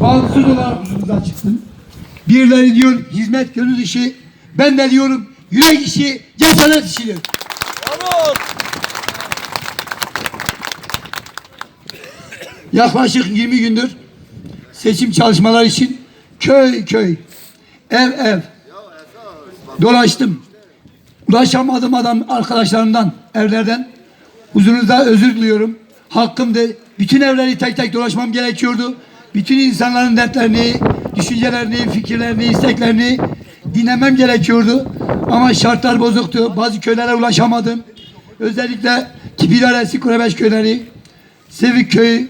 bağımsız olarak huzurunuzdan çıksın. Birileri diyor hizmet gönül işi. Ben de diyorum yürek işi, cesaret işidir. Yaklaşık 20 gündür seçim çalışmaları için köy köy, ev ev dolaştım. Ulaşamadım adam arkadaşlarımdan, evlerden. Huzurunuzda özür diliyorum. Hakkımdı. Bütün evleri tek tek dolaşmam gerekiyordu. Bütün insanların dertlerini, düşüncelerini, fikirlerini, isteklerini dinlemem gerekiyordu. Ama şartlar bozuktu. Bazı köylere ulaşamadım. Özellikle Kipidaresi, Kurebeş köyleri, Sevik köyü,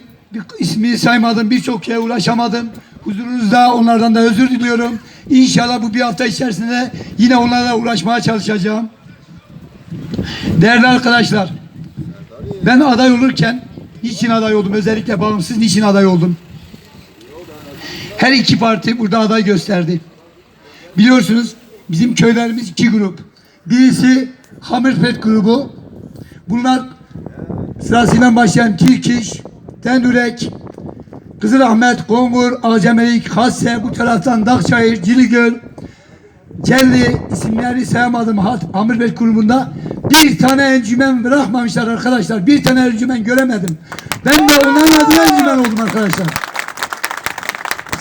ismini saymadım. Birçok köye ulaşamadım. Huzurunuzda onlardan da özür diliyorum. İnşallah bu bir hafta içerisinde yine onlarla uğraşmaya çalışacağım. Değerli arkadaşlar, ben aday olurken niçin aday oldum? Özellikle bağımsız niçin aday oldum? Her iki parti burada aday gösterdi. Biliyorsunuz bizim köylerimiz iki grup. Birisi Hamirpet grubu. Bunlar sırasıyla başlayan Tilkiş, Tendürek, Kızılahmet, Kongur, Acemelik, Hasse, bu taraftan Dakçayır, Ciligöl, Celli isimleri sayamadım Amirbek grubunda bir tane encümen bırakmamışlar arkadaşlar. Bir tane encümen göremedim. Ben de onların adına encümen oldum arkadaşlar.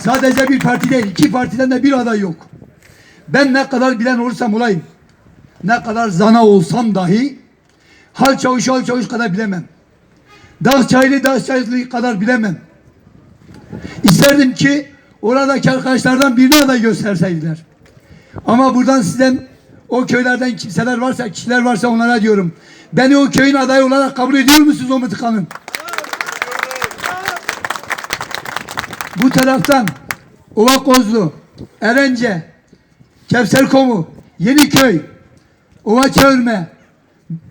Sadece bir parti değil, iki partiden de bir aday yok. Ben ne kadar bilen olursam olayım, ne kadar zana olsam dahi hal çavuş hal çavuş kadar bilemem. Dağ çaylı dağ çaylı kadar bilemem. İsterdim ki oradaki arkadaşlardan birini aday gösterseydiler. Ama buradan sizden o köylerden kimseler varsa, kişiler varsa onlara diyorum. Beni o köyün adayı olarak kabul ediyor musunuz o mıtıkanın? Bu taraftan Ova Kozlu, Erence, Kevserkomu, Yeniköy, Ova Çağırme,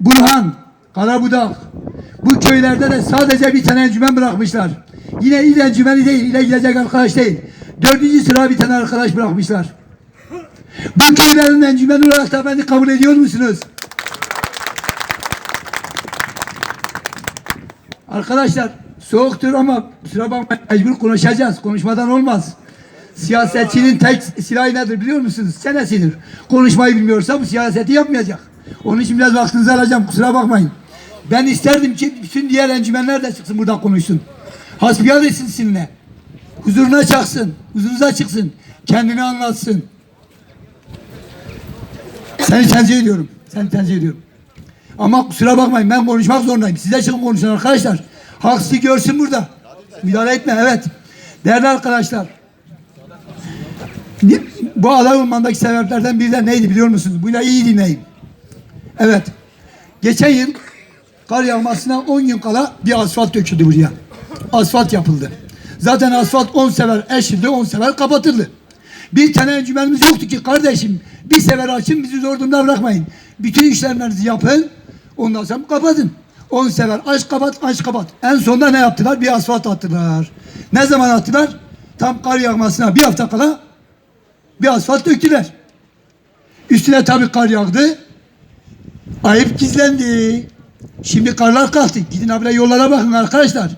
Burhan, Karabudak. Bu köylerde de sadece bir tane encümen bırakmışlar. Yine il encümeni değil, ile gidecek arkadaş değil. Dördüncü sıra bir tane arkadaş bırakmışlar. Bu köylerin encümen olarak da beni kabul ediyor musunuz? Arkadaşlar soğuktur ama kusura bakmayın mecbur konuşacağız. Konuşmadan olmaz. Siyasetçinin tek silahı nedir biliyor musunuz? Çenesidir. Konuşmayı bilmiyorsa bu siyaseti yapmayacak. Onun için biraz vaktinizi alacağım kusura bakmayın. Ben isterdim ki bütün diğer encümenler de çıksın burada konuşsun. Hasbihal etsin sizinle. Huzuruna çaksın. Huzurunuza çıksın. Kendini anlatsın. Seni tercih ediyorum. Seni tercih ediyorum. Ama kusura bakmayın ben konuşmak zorundayım. Size çıkın konuşun arkadaşlar. Sizi görsün burada. Müdahale etme evet. Değerli arkadaşlar. Bu aday olmandaki sebeplerden biri de neydi biliyor musunuz? Buyla iyi dinleyin. Evet. Geçen yıl kar yağmasına 10 gün kala bir asfalt döküldü buraya. Asfalt yapıldı. Zaten asfalt 10 sefer eşildi, 10 sefer kapatıldı. Bir tane encümenimiz yoktu ki kardeşim bir sefer açın bizi zor durumda bırakmayın. Bütün işlemlerinizi yapın ondan sonra kapatın. 10 sefer aç kapat aç kapat. En sonunda ne yaptılar? Bir asfalt attılar. Ne zaman attılar? Tam kar yağmasına bir hafta kala bir asfalt döktüler. Üstüne tabii kar yağdı. Ayıp gizlendi. Şimdi karlar kalktı. Gidin habire yollara bakın arkadaşlar.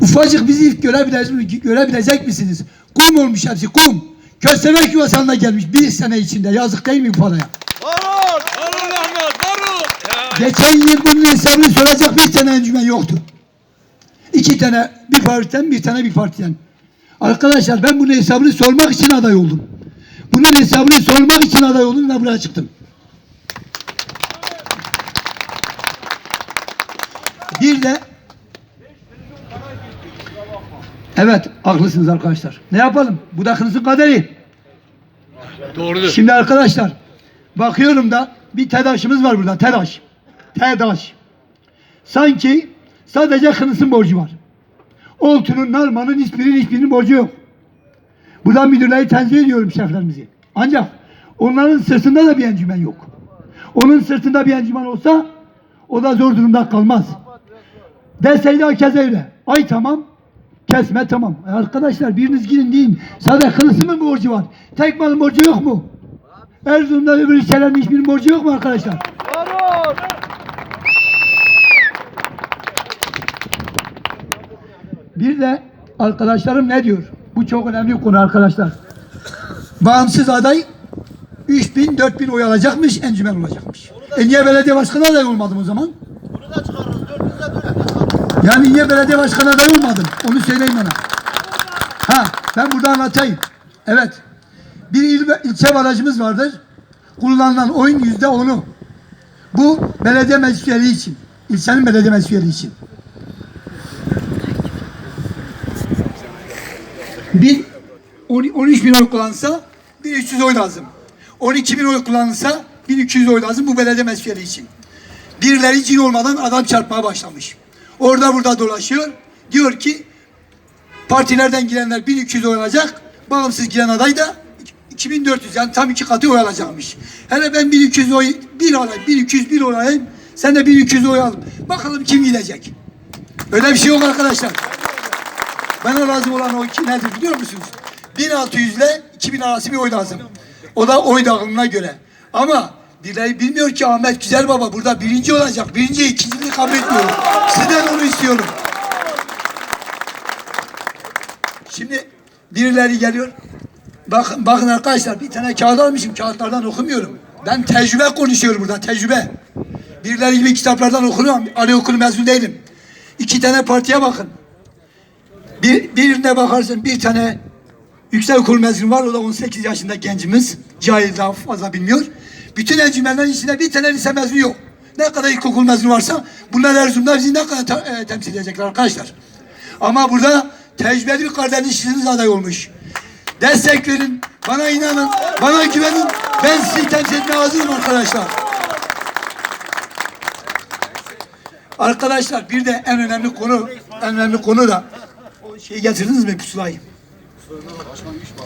Ufacık bizi görebilecek, görebilecek misiniz? Kum olmuş hepsi kum. Köstebek yuvasına gelmiş bir sene içinde. Yazık değil mi bu paraya? Varol! Varol Ahmet! Geçen yıl bunun hesabını soracak bir tane encümen yoktu. İki tane bir partiden bir tane bir partiden. Arkadaşlar ben bunun hesabını sormak için aday oldum. Bunun hesabını sormak için aday oldum ve buraya çıktım. Bir de Evet haklısınız arkadaşlar. Ne yapalım? Bu da kaderi. Doğrudur. Şimdi arkadaşlar bakıyorum da bir TEDAŞ'ımız var burada TEDAŞ. TEDAŞ. Sanki sadece Hınıs'ın borcu var. Oltu'nun, Narman'ın hiçbirinin hiçbirinin borcu yok. Buradan müdürleri tenzih ediyorum şeflerimizi. Ancak onların sırtında da bir encümen yok. Onun sırtında bir encümen olsa o da zor durumda kalmaz. Deseydi herkes öyle. Ay tamam, kesme tamam. Arkadaşlar biriniz gidin deyin. Sadece Hınıs'ın mı borcu var? Tek malın borcu yok mu? Erzurum'da öbür ilçelerin hiçbirinin borcu yok mu arkadaşlar? Varol! Bir de arkadaşlarım ne diyor? Bu çok önemli bir konu arkadaşlar. Bağımsız aday 3000 4000 oy alacakmış, encümen olacakmış. E niye belediye başkanı aday olmadım o zaman? Yani niye belediye başkanı aday olmadım? Onu söyleyin bana. Ha, ben burada anlatayım. Evet. Bir il, ilçe barajımız vardır. Kullanılan oyun yüzde onu. Bu belediye meclis için. İlçenin belediye meclis için. Bir 13 bin oy kullansa 1300 oy lazım. 12 bin oy kullanılsa 1200 oy lazım bu belediye meclis üyeliği için. Birileri cin olmadan adam çarpmaya başlamış. Orada burada dolaşıyor. Diyor ki partilerden girenler 1200 oy alacak. Bağımsız giren aday da 2400 yani tam iki katı oy alacakmış. Hele ben 1200 oy bir alayım, 1200 bir oy alayım. Sen de 1200 oy al. Bakalım kim gidecek. Öyle bir şey yok arkadaşlar. Bana lazım olan oy kim nedir biliyor musunuz? 1600 ile 2000 arası bir oy lazım. O da oy dağılımına göre. Ama birileri bilmiyor ki Ahmet Güzel Baba burada birinci olacak. Birinci, ikinciliği kabul etmiyorum. Sizden onu istiyorum. Şimdi birileri geliyor. Bakın, bakın arkadaşlar bir tane kağıt almışım. Kağıtlardan okumuyorum. Ben tecrübe konuşuyorum burada. Tecrübe. Birileri gibi kitaplardan okuyorum. Ali okulu mezun değilim. İki tane partiye bakın. Bir, birine bakarsın bir tane yüksek okul mezunu var. O da 18 yaşında gencimiz. Cahil daha fazla bilmiyor. Bütün encümenlerin içinde bir tane lise mezunu yok. Ne kadar ilkokul mezunu varsa bunlar Erzurum'da bizi ne kadar e, temsil edecekler arkadaşlar. Ama burada tecrübeli bir kardeşiniz aday olmuş. Destek verin. Bana inanın. Bana güvenin. Ben sizi temsil etmeye hazırım arkadaşlar. Arkadaşlar bir de en önemli konu, en önemli konu da o şeyi getirdiniz mi pusulayı?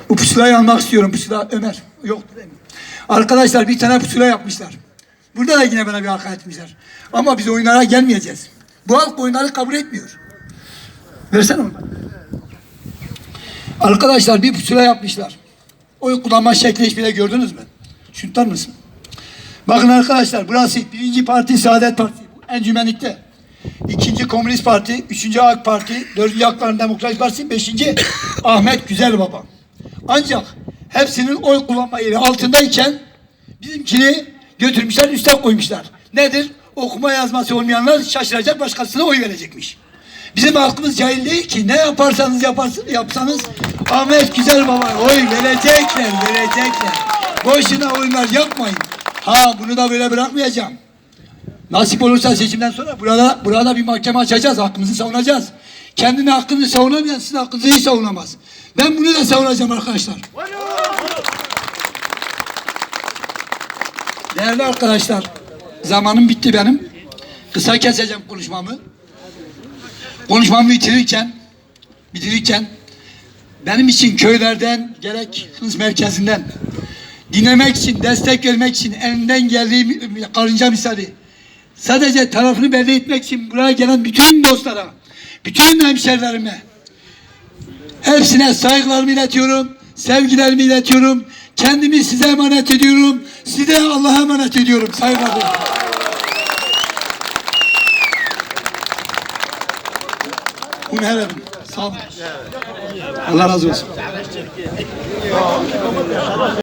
Bu pusulayı almak istiyorum. Pusula Ömer. Yok değil mi? Arkadaşlar bir tane pusula yapmışlar. Burada da yine bana bir hakaret etmişler. Ama biz oyunlara gelmeyeceğiz. Bu halk oyunları kabul etmiyor. Versene onu. Arkadaşlar bir pusula yapmışlar. Oy kullanma şekli hiç bile gördünüz mü? Şunu tutar mısın? Bakın arkadaşlar burası birinci parti Saadet Parti. Bu Encümenlikte. İkinci Komünist Parti, üçüncü AK Parti, dördüncü Hakların Demokratik Partisi, beşinci Ahmet Güzel Baba. Ancak hepsinin oy kullanma yeri altındayken bizimkini götürmüşler üste koymuşlar. Nedir? Okuma yazması olmayanlar şaşıracak başkasına oy verecekmiş. Bizim halkımız cahil değil ki ne yaparsanız yaparsın, yapsanız Ahmet Güzel Baba oy verecekler, verecekler. Boşuna oyunlar yapmayın. Ha bunu da böyle bırakmayacağım. Nasip olursa seçimden sonra burada burada bir mahkeme açacağız, hakkımızı savunacağız. Kendini hakkını savunamayan sizin hakkınızı hiç savunamaz. Ben bunu da savunacağım arkadaşlar. Değerli arkadaşlar, zamanım bitti benim. Kısa keseceğim konuşmamı. Konuşmamı bitirirken, bitirirken benim için köylerden gerek hız merkezinden dinlemek için, destek vermek için elinden geldiği karınca misali sadece tarafını belli etmek için buraya gelen bütün dostlara, bütün hemşerilerime hepsine saygılarımı iletiyorum, sevgilerimi iletiyorum. Kendimi size emanet ediyorum. Size Allah'a emanet ediyorum. Saygılar. Bunu her evim. Sağ olun. Allah razı olsun.